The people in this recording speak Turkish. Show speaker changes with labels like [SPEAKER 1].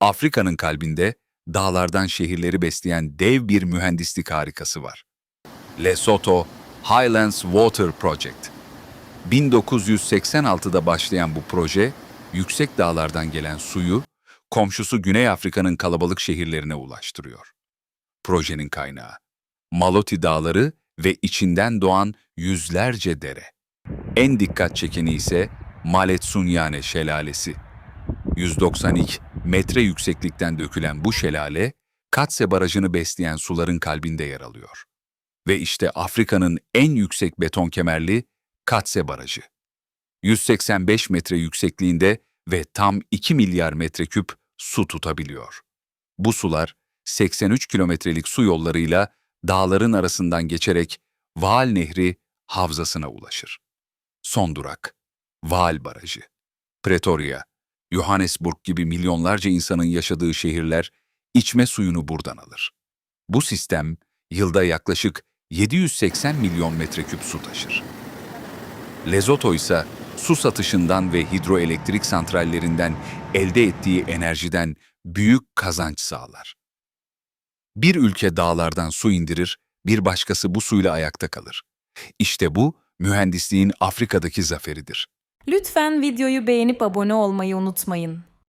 [SPEAKER 1] Afrika'nın kalbinde dağlardan şehirleri besleyen dev bir mühendislik harikası var. Lesotho Highlands Water Project. 1986'da başlayan bu proje, yüksek dağlardan gelen suyu komşusu Güney Afrika'nın kalabalık şehirlerine ulaştırıyor. Projenin kaynağı, Maloti Dağları ve içinden doğan yüzlerce dere. En dikkat çekeni ise Maletsunyane Şelalesi. 192 metre yükseklikten dökülen bu şelale, Katse Barajı'nı besleyen suların kalbinde yer alıyor. Ve işte Afrika'nın en yüksek beton kemerli Katse Barajı. 185 metre yüksekliğinde ve tam 2 milyar metreküp su tutabiliyor. Bu sular 83 kilometrelik su yollarıyla dağların arasından geçerek Vaal Nehri havzasına ulaşır. Son durak, Vaal Barajı. Pretoria, Johannesburg gibi milyonlarca insanın yaşadığı şehirler içme suyunu buradan alır. Bu sistem yılda yaklaşık 780 milyon metreküp su taşır. Lesotho ise su satışından ve hidroelektrik santrallerinden elde ettiği enerjiden büyük kazanç sağlar. Bir ülke dağlardan su indirir, bir başkası bu suyla ayakta kalır. İşte bu mühendisliğin Afrika'daki zaferidir.
[SPEAKER 2] Lütfen videoyu beğenip abone olmayı unutmayın.